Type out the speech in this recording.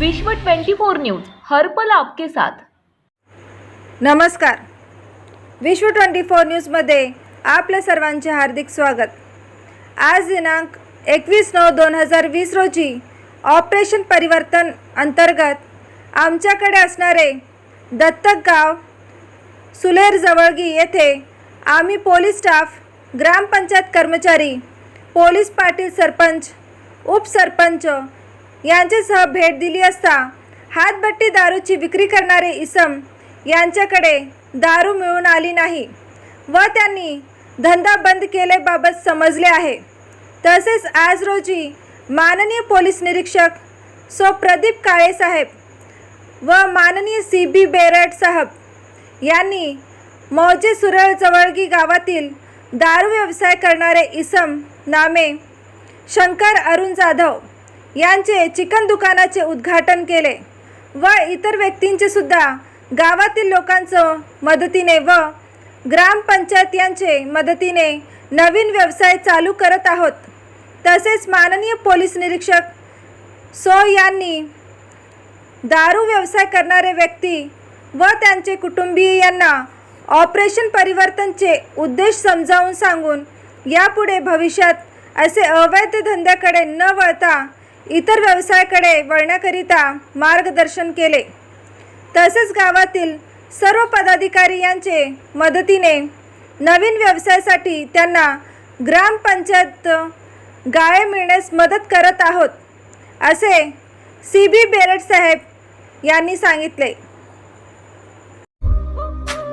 विश्व 24 न्यूज हर्पल आपके साथ. नमस्कार. विश्व ट्वेंटी फोर न्यूजमध्ये आपल्या सर्वांचे हार्दिक स्वागत. आज दिनांक एकवीस नऊ दोन हजार वीस रोजी ऑपरेशन परिवर्तन अंतर्गत आमच्याकडे असणारे दत्तक गाव सुलेर जवळगी येथे आम्ही पोलीस स्टाफ ग्रामपंचायत कर्मचारी पोलीस पाटील सरपंच उपसरपंच यांच्यासह भेट दिली असता हातभट्टी दारूची विक्री करणारे इसम यांच्याकडे दारू मिळून आली नाही व त्यांनी धंदा बंद केल्याबाबत समजले आहे. तसेच आज रोजी माननीय पोलीस निरीक्षक सो प्रदीप काळे साहेब व माननीय सी बी बेरट साहेब यांनी मौजे सुरळ जवळगी गावातील दारू व्यवसाय करणारे इसम नामे शंकर अरुण जाधव यांचे चिकन दुकानाचे उद्घाटन केले व इतर व्यक्तींचे सुद्धा गावातील लोकांचं मदतीने व ग्रामपंचायत यांचे मदतीने नवीन व्यवसाय चालू करत आहोत. तसेच माननीय पोलीस निरीक्षक सो यांनी दारू व्यवसाय करणारे व्यक्ती व त्यांचे कुटुंबीय यांना ऑपरेशन परिवर्तनचे उद्देश समजावून सांगून यापुढे भविष्यात असे अवैध धंद्याकडे न वळता इतर व्यवसायाकडे वळण्याकरिता मार्गदर्शन केले. तसेच गावातील सर्व पदाधिकारी यांचे मदतीने नवीन व्यवसायासाठी त्यांना ग्रामपंचायत गाळे मिळण्यास मदत करत आहोत असे सी बी बेरड साहेब यांनी सांगितले.